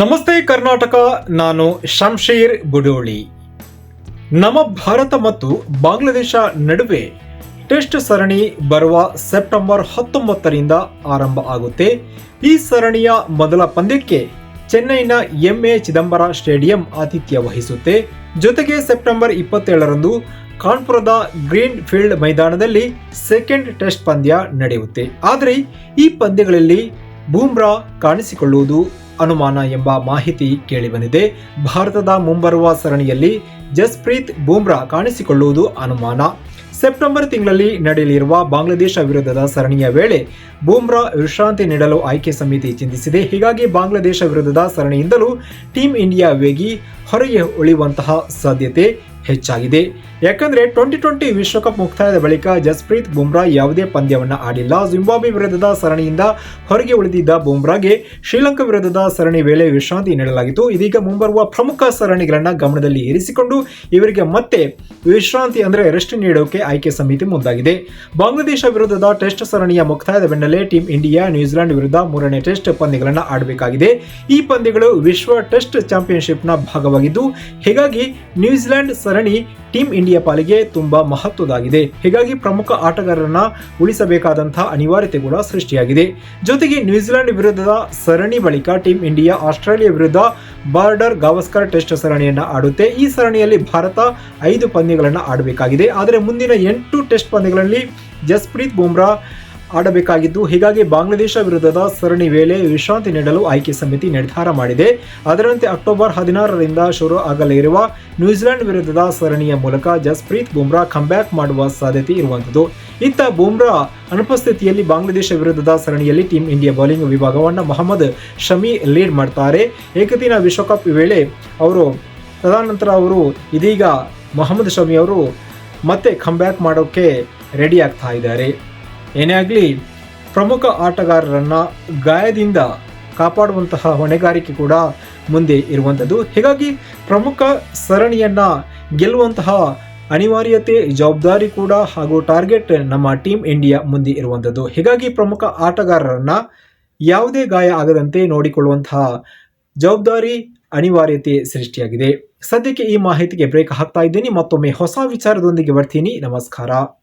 ನಮಸ್ತೆ ಕರ್ನಾಟಕ, ನಾನು ಶಂಶೀರ್ ಬುಡೋಳಿ. ನಮ್ಮ ಭಾರತ ಮತ್ತು ಬಾಂಗ್ಲಾದೇಶ ನಡುವೆ ಟೆಸ್ಟ್ ಸರಣಿ ಬರುವ ಸೆಪ್ಟೆಂಬರ್ ಹತ್ತೊಂಬತ್ತರಿಂದ ಆರಂಭ ಆಗುತ್ತೆ. ಈ ಸರಣಿಯ ಮೊದಲ ಪಂದ್ಯಕ್ಕೆ ಚೆನ್ನೈನ ಎಂಎ ಚಿದಂಬರ ಸ್ಟೇಡಿಯಂ ಆತಿಥ್ಯ ವಹಿಸುತ್ತೆ. ಜೊತೆಗೆ ಸೆಪ್ಟೆಂಬರ್ ಇಪ್ಪತ್ತೇಳರಂದು ಕಾನ್ಪುರದ ಗ್ರೀನ್ ಫೀಲ್ಡ್ ಮೈದಾನದಲ್ಲಿ ಸೆಕೆಂಡ್ ಟೆಸ್ಟ್ ಪಂದ್ಯ ನಡೆಯುತ್ತೆ. ಆದರೆ ಈ ಪಂದ್ಯಗಳಲ್ಲಿ ಬೂಮ್ರಾ ಕಾಣಿಸಿಕೊಳ್ಳುವುದು ಅನುಮಾನ ಎಂಬ ಮಾಹಿತಿ ಕೇಳಿಬಂದಿದೆ. ಭಾರತದ ಮುಂಬರುವ ಸರಣಿಯಲ್ಲಿ ಜಸ್ಪ್ರೀತ್ ಬೂಮ್ರಾ ಕಾಣಿಸಿಕೊಳ್ಳುವುದು ಅನುಮಾನ. ಸೆಪ್ಟೆಂಬರ್ ತಿಂಗಳಲ್ಲಿ ನಡೆಯಲಿರುವ ಬಾಂಗ್ಲಾದೇಶ ವಿರುದ್ಧದ ಸರಣಿಯ ವೇಳೆ ಬೂಮ್ರಾ ವಿಶ್ರಾಂತಿ ನೀಡಲು ಆಯ್ಕೆ ಸಮಿತಿ ಚಿಂತಿಸಿದೆ. ಹೀಗಾಗಿ ಬಾಂಗ್ಲಾದೇಶ ವಿರುದ್ಧದ ಸರಣಿಯಿಂದಲೂ ಟೀಂ ಇಂಡಿಯಾ ವೇಗಿ ಹೊರಗೆ ಉಳಿಯುವಂತಹ ಸಾಧ್ಯತೆ ಹೆಚ್ಚಾಗಿದೆ. ಯಾಕಂದ್ರೆ ಟ್ವೆಂಟಿ ಟ್ವೆಂಟಿ ವಿಶ್ವಕಪ್ ಮುಕ್ತಾಯದ ಬಳಿಕ ಜಸ್ಪ್ರೀತ್ ಬುಮ್ರಾ ಯಾವುದೇ ಪಂದ್ಯವನ್ನು ಆಡಿಲ್ಲ. ಜಿಂಬಾಬ್ವೆ ವಿರುದ್ಧದ ಸರಣಿಯಿಂದ ಹೊರಗೆ ಉಳಿದಿದ್ದ ಬುಮ್ರಾಗೆ ಶ್ರೀಲಂಕಾ ವಿರುದ್ಧದ ಸರಣಿ ವೇಳೆ ವಿಶ್ರಾಂತಿ ನೀಡಲಾಗಿತ್ತು. ಇದೀಗ ಮುಂಬರುವ ಪ್ರಮುಖ ಸರಣಿಗಳನ್ನ ಗಮನದಲ್ಲಿ ಇರಿಸಿಕೊಂಡು ಇವರಿಗೆ ಮತ್ತೆ ವಿಶ್ರಾಂತಿ ಅಂದ್ರೆ ರೆಸ್ಟ್ ನೀಡೋಕೆ ಆಯ್ಕೆ ಸಮಿತಿ ಮುಂದಾಗಿದೆ. ಬಾಂಗ್ಲಾದೇಶ ವಿರುದ್ಧದ ಟೆಸ್ಟ್ ಸರಣಿಯ ಮುಕ್ತಾಯದ ಬೆನ್ನಲ್ಲೇ ಟೀಂ ಇಂಡಿಯಾ ನ್ಯೂಜಿಲೆಂಡ್ ವಿರುದ್ಧ ಮೂರನೇ ಟೆಸ್ಟ್ ಪಂದ್ಯಗಳನ್ನು ಆಡಬೇಕಾಗಿದೆ. ಈ ಪಂದ್ಯಗಳು ವಿಶ್ವ ಟೆಸ್ಟ್ ಚಾಂಪಿಯನ್ಶಿಪ್ನ ಭಾಗವಾಗಿದ್ದು, ಹೀಗಾಗಿ ನ್ಯೂಜಿಲೆಂಡ್ ಸರಣಿ ಟೀಂ ಇಂಡಿಯಾ ಪಾಲಿಗೆ ತುಂಬಾ ಮಹತ್ವದಾಗಿದೆ. ಹೀಗಾಗಿ ಪ್ರಮುಖ ಆಟಗಾರರನ್ನ ಉಳಿಸಬೇಕಾದಂತಹ ಅನಿವಾರ್ಯತೆ ಕೂಡ ಸೃಷ್ಟಿಯಾಗಿದೆ. ಜೊತೆಗೆ ನ್ಯೂಜಿಲೆಂಡ್ ವಿರುದ್ಧದ ಸರಣಿ ಬಳಿಕ ಟೀಂ ಇಂಡಿಯಾ ಆಸ್ಟ್ರೇಲಿಯಾ ವಿರುದ್ಧ ಬಾರ್ಡರ್ ಗಾವಸ್ಕರ್ ಟೆಸ್ಟ್ ಸರಣಿಯನ್ನು ಆಡುತ್ತೆ. ಈ ಸರಣಿಯಲ್ಲಿ ಭಾರತ ಐದು ಪಂದ್ಯಗಳನ್ನು ಆಡಬೇಕಾಗಿದೆ. ಆದರೆ ಮುಂದಿನ ಎಂಟು ಟೆಸ್ಟ್ ಪಂದ್ಯಗಳಲ್ಲಿ ಜಸ್ಪ್ರೀತ್ ಬುಮ್ರಾ ಆಡಬೇಕಾಗಿದ್ದು, ಹೀಗಾಗಿ ಬಾಂಗ್ಲಾದೇಶ ವಿರುದ್ಧದ ಸರಣಿ ವೇಳೆ ವಿಶ್ರಾಂತಿ ನೀಡಲು ಆಯ್ಕೆ ಸಮಿತಿ ನಿರ್ಧಾರ ಮಾಡಿದೆ. ಅದರಂತೆ ಅಕ್ಟೋಬರ್ ಹದಿನಾರರಿಂದ ಶುರು ಆಗಲಿರುವ ನ್ಯೂಜಿಲೆಂಡ್ ವಿರುದ್ಧದ ಸರಣಿಯ ಮೂಲಕ ಜಸ್ಪ್ರೀತ್ ಬುಮ್ರಾ ಕಂಬ್ಯಾಕ್ ಮಾಡುವ ಸಾಧ್ಯತೆ ಇರುವಂಥದ್ದು. ಇತ್ತ ಬುಮ್ರಾ ಅನುಪಸ್ಥಿತಿಯಲ್ಲಿ ಬಾಂಗ್ಲಾದೇಶ ವಿರುದ್ಧದ ಸರಣಿಯಲ್ಲಿ ಟೀಂ ಇಂಡಿಯಾ ಬೌಲಿಂಗ್ ವಿಭಾಗವನ್ನು ಮೊಹಮ್ಮದ್ ಶಮಿ ಲೀಡ್ ಮಾಡ್ತಾರೆ. ಏಕದಿನ ವಿಶ್ವಕಪ್ ವೇಳೆ ಅವರು ತದನಂತರ ಅವರು ಇದೀಗ ಮೊಹಮ್ಮದ್ ಶಮಿ ಅವರು ಮತ್ತೆ ಕಂಬ್ಯಾಕ್ ಮಾಡೋಕ್ಕೆ ರೆಡಿ ಆಗ್ತಾ ಇದ್ದಾರೆ. ಏನೇ ಆಗಲಿ, ಪ್ರಮುಖ ಆಟಗಾರರನ್ನು ಗಾಯದಿಂದ ಕಾಪಾಡುವಂತಹ ಹೊಣೆಗಾರಿಕೆ ಕೂಡ ಮುಂದೆ ಇರುವಂಥದ್ದು. ಹೀಗಾಗಿ ಪ್ರಮುಖ ಸರಣಿಯನ್ನು ಗೆಲ್ಲುವಂತಹ ಅನಿವಾರ್ಯತೆ, ಜವಾಬ್ದಾರಿ ಕೂಡ ಹಾಗೂ ಟಾರ್ಗೆಟ್ ನಮ್ಮ ಟೀಮ್ ಇಂಡಿಯಾ ಮುಂದೆ ಇರುವಂಥದ್ದು. ಹೀಗಾಗಿ ಪ್ರಮುಖ ಆಟಗಾರರನ್ನು ಯಾವುದೇ ಗಾಯ ಆಗದಂತೆ ನೋಡಿಕೊಳ್ಳುವಂತಹ ಜವಾಬ್ದಾರಿ, ಅನಿವಾರ್ಯತೆ ಸೃಷ್ಟಿಯಾಗಿದೆ. ಸದ್ಯಕ್ಕೆ ಈ ಮಾಹಿತಿಗೆ ಬ್ರೇಕ್ ಹಾಕ್ತಾ ಇದ್ದೀನಿ. ಮತ್ತೊಮ್ಮೆ ಹೊಸ ವಿಚಾರದೊಂದಿಗೆ ಬರ್ತೀನಿ. ನಮಸ್ಕಾರ.